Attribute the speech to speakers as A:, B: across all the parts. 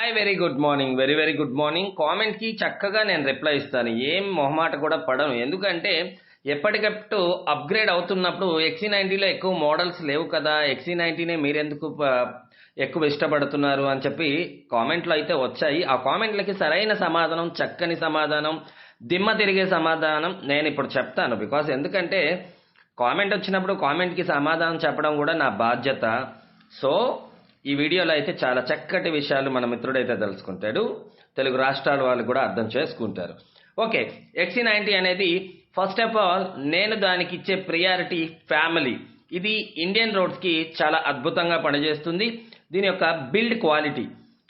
A: Hi very good morning very very good morning కామెంట్కి చక్కగా నేను reply ఇస్తాను. ఏం మొహమాట కూడా పడను. ఎందుకంటే ఎప్పటికప్పుడు అప్గ్రేడ్ అవుతున్నప్పుడు ఎక్సీ నైన్టీలో ఎక్కువ మోడల్స్ లేవు కదా. ఎక్సీ నైన్టీనే మీరెందుకు ప- ఎక్కువ ఇష్టపడుతున్నారు అని చెప్పి కామెంట్లు అయితే వచ్చాయి. ఆ కామెంట్లకి సరైన సమాధానం చక్కని సమాధానం దిమ్మ తిరిగే సమాధానం నేను ఇప్పుడు చెప్తాను. బికాస్ ఎందుకంటే కామెంట్ వచ్చినప్పుడు కామెంట్కి సమాధానం చెప్పడం కూడా నా బాధ్యత. సో ఈ వీడియోలో అయితే చాలా చక్కటి విషయాలు మన మిత్రుడైతే తెలుసుకుంటాడు. తెలుగు రాష్ట్రాల వాళ్ళు కూడా అర్థం చేసుకుంటారు. ఓకే ఎక్సీ నైంటీ అనేది ఫస్ట్ ఆఫ్ ఆల్ నేను దానికి ఇచ్చే ప్రియారిటీ ఫ్యామిలీ. ఇది ఇండియన్ రోడ్స్కి చాలా అద్భుతంగా పనిచేస్తుంది. దీని యొక్క బిల్డ్ క్వాలిటీ.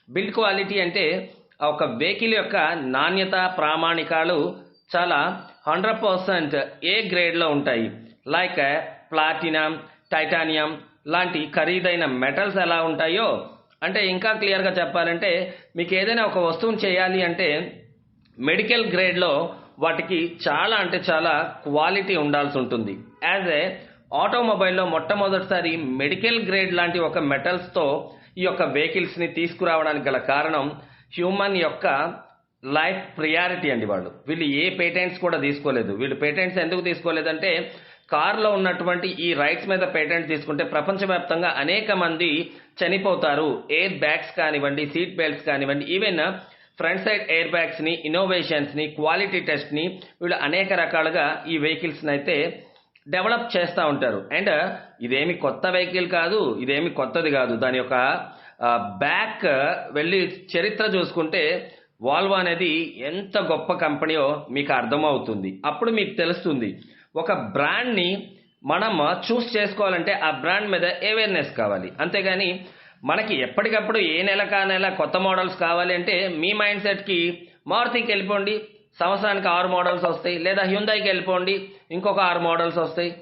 A: బిల్డ్ క్వాలిటీ అంటే ఒక వెహికల్ యొక్క నాణ్యత ప్రామాణికాలు చాలా హండ్రెడ్ పర్సెంట్ ఏ గ్రేడ్లో ఉంటాయి. లైక్ ప్లాటినం టైటానియం లాంటి ఖరీదైన మెటల్స్ ఎలా ఉంటాయో? అంటే ఇంకా క్లియర్గా చెప్పాలంటే మీకు ఏదైనా ఒక వస్తువుని చేయాలి అంటే మెడికల్ గ్రేడ్లో వాటికి చాలా అంటే చాలా క్వాలిటీ ఉండాల్సి ఉంటుంది. యాజ్ ఏ ఆటోమొబైల్లో మొట్టమొదటిసారి మెడికల్ గ్రేడ్ లాంటి ఒక మెటల్స్తో ఈ యొక్క వెహికల్స్ని తీసుకురావడానికి గల కారణం హ్యూమన్ యొక్క లైఫ్ ప్రియారిటీ అండి వాళ్ళు. వీళ్ళు ఏ పేటెంట్స్ కూడా తీసుకోలేదు. వీళ్ళు పేటెంట్స్ ఎందుకు తీసుకోలేదంటే కార్లో ఉన్నటువంటి ఈ రైట్స్ మీద పేటెంట్ తీసుకుంటే ప్రపంచవ్యాప్తంగా అనేక మంది చనిపోతారు. ఎయిర్ బ్యాగ్స్ కానివ్వండి సీట్ బెల్ట్స్ కానివ్వండి ఈవెన్ ఫ్రంట్ సైడ్ ఎయిర్ బ్యాగ్స్ని ఇన్నోవేషన్స్ని క్వాలిటీ టెస్ట్ని వీళ్ళు అనేక రకాలుగా ఈ వెహికల్స్ అయితే డెవలప్ చేస్తూ ఉంటారు. అండ్ ఇదేమి కొత్త వెహికల్ కాదు ఇదేమి కొత్తది కాదు. దాని యొక్క బ్యాక్ వెళ్ళి చరిత్ర చూసుకుంటే వాల్వో అనేది ఎంత గొప్ప కంపెనీయో మీకు అర్థమవుతుంది. అప్పుడు మీకు తెలుస్తుంది. ఒక బ్రాండ్ని మనం చూస్ చేసుకోవాలంటే ఆ బ్రాండ్ మీద అవేర్నెస్ కావాలి. అంతేగాని మనకి ఎప్పటికప్పుడు ఏ నెల కా నెల కొత్త మోడల్స్ కావాలి అంటే మీ మైండ్ సెట్కి మారుతికి వెళ్ళిపోండి. సంవత్సరానికి ఆరు మోడల్స్ వస్తాయి. లేదా హ్యుందాయికి వెళ్ళిపోండి. ఇంకొక ఆరు మోడల్స్ వస్తాయి.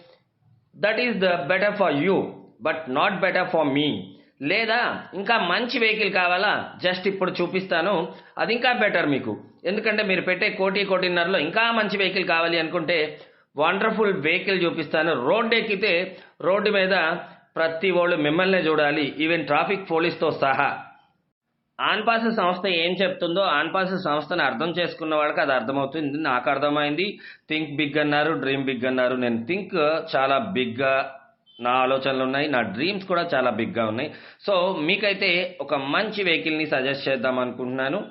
A: That is the better for you but not better for me లేదా ఇంకా మంచి వెహికల్ కావాలా? జస్ట్ ఇప్పుడు చూపిస్తాను. అది ఇంకా బెటర్ మీకు. ఎందుకంటే మీరు పెట్టే కోటి కోటిన్నరలో ఇంకా మంచి వెహికల్ కావాలి అనుకుంటే వండర్ఫుల్ వెహికల్ చూపిస్తాను. రోడ్ ఎక్కితే రోడ్డు మీద ప్రతి వాళ్ళు మిమ్మల్నే చూడాలి. ఈవెన్ ట్రాఫిక్ పోలీస్తో సహా. ఆన్పాస సంస్థ ఏం చెప్తుందో ఆన్పాస సంస్థను అర్థం చేసుకున్న వాళ్ళకి అది అర్థమవుతుంది. నాకు అర్థమైంది. థింక్ బిగ్ అన్నారు డ్రీమ్ బిగ్ అన్నారు. నేను థింక్ చాలా బిగ్గా నా ఆలోచనలు ఉన్నాయి. నా డ్రీమ్స్ కూడా చాలా బిగ్గా ఉన్నాయి. సో మీకైతే ఒక మంచి వెహికల్ని సజెస్ట్ చేద్దాం అనుకుంటున్నాను.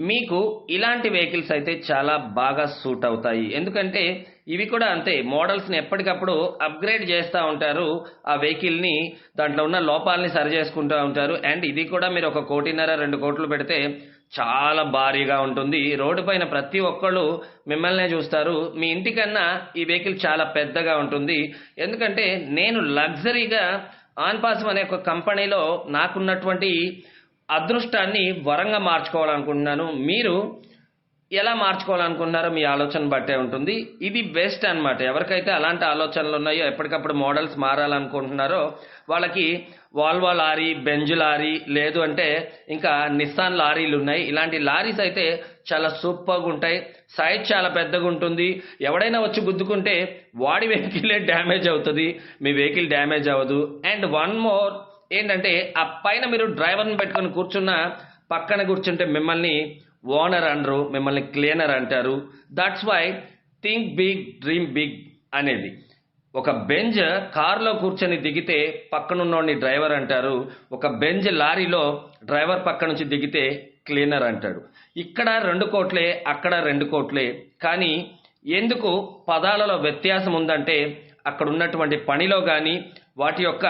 A: మీకు ఇలాంటి వెహికల్స్ అయితే చాలా బాగా సూట్ అవుతాయి. ఎందుకంటే ఇవి కూడా అంతే మోడల్స్ని ఎప్పటికప్పుడు అప్గ్రేడ్ చేస్తూ ఉంటారు. ఆ వెహికల్ని దాంట్లో ఉన్న లోపాలని సరి చేసుకుంటూ ఉంటారు. అండ్ ఇది కూడా మీరు ఒక కోటిన్నర రెండు కోట్లు పెడితే చాలా భారీగా ఉంటుంది. రోడ్డు పైన ప్రతి ఒక్కళ్ళు మిమ్మల్నే చూస్తారు. మీ ఇంటికన్నా ఈ వెహికల్ చాలా పెద్దగా ఉంటుంది. ఎందుకంటే నేను లగ్జరీగా ఆన్పాసం అనే ఒక కంపెనీలో నాకున్నటువంటి అదృష్టాన్ని వరంగా మార్చుకోవాలనుకుంటున్నాను. మీరు ఎలా మార్చుకోవాలనుకుంటున్నారో మీ ఆలోచన బట్టే ఉంటుంది. ఇది బెస్ట్ అన్నమాట. ఎవరికైతే అలాంటి ఆలోచనలు ఉన్నాయో ఎప్పటికప్పుడు మోడల్స్ మారాలనుకుంటున్నారో వాళ్ళకి వాల్వా లారీ బెంజ్ లారీ లేదు అంటే ఇంకా నిస్సాన్ లారీలు ఉన్నాయి. ఇలాంటి లారీస్ అయితే చాలా సూపర్గా ఉంటాయి. సైజ్ చాలా పెద్దగా ఉంటుంది. ఎవడైనా వచ్చి గుద్దుకుంటే వాడి వెహికలే డ్యామేజ్ అవుతుంది. మీ వెహికల్ డ్యామేజ్ అవ్వదు. అండ్ వన్ మోర్ ఏంటంటే ఆ పైన మీరు డ్రైవర్ని పెట్టుకొని కూర్చున్న పక్కన కూర్చుంటే మిమ్మల్ని ఓనర్ అనరు మిమ్మల్ని క్లీనర్ అంటారు. That's why think big dream big అనేది. ఒక బెంజ్ కారులో కూర్చొని దిగితే పక్కనున్నోడిని డ్రైవర్ అంటారు. ఒక బెంజ్ లారీలో డ్రైవర్ పక్క నుంచి దిగితే క్లీనర్ అంటాడు. ఇక్కడ రెండు కోట్లే అక్కడ రెండు కోట్లే. కానీ ఎందుకు పదాలలో వ్యత్యాసం ఉందంటే అక్కడ ఉన్నటువంటి పనిలో కానీ వాటి యొక్క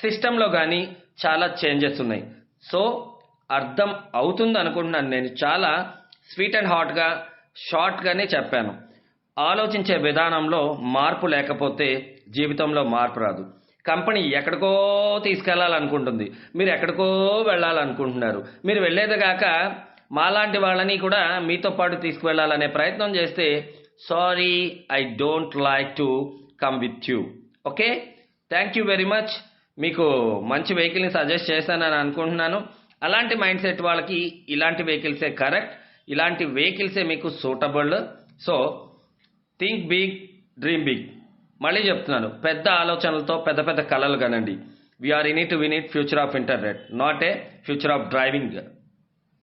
A: సిస్టంలో కానీ చాలా చేంజెస్ ఉన్నాయి. సో అర్థం అవుతుంది అనుకుంటున్నాను నేను. చాలా స్వీట్ అండ్ హాట్గా షార్ట్గానే చెప్పాను. ఆలోచించే విధానంలో మార్పు లేకపోతే జీవితంలో మార్పు రాదు. కంపెనీ ఎక్కడికో తీసుకెళ్ళాలనుకుంటుంది. మీరు ఎక్కడికో వెళ్ళాలనుకుంటున్నారు. మీరు వెళ్ళేది కాక మాలాంటి వాళ్ళని కూడా మీతో పాటు తీసుకువెళ్ళాలనే ప్రయత్నం చేస్తే sorry I don't like to come with you okay thank you very much మీకు మంచి వెహికల్ని సజెస్ట్ చేశానని అనుకుంటున్నాను. అలాంటి మైండ్ సెట్ వాళ్ళకి ఇలాంటి వెహికల్సే కరెక్ట్ ఇలాంటి వెహికల్సే మీకు suitable. So think big dream big. మళ్ళీ చెప్తున్నాను పెద్ద ఆలోచనలతో పెద్ద పెద్ద కళలు కనండి. We are in it win it future of internet not a future of driving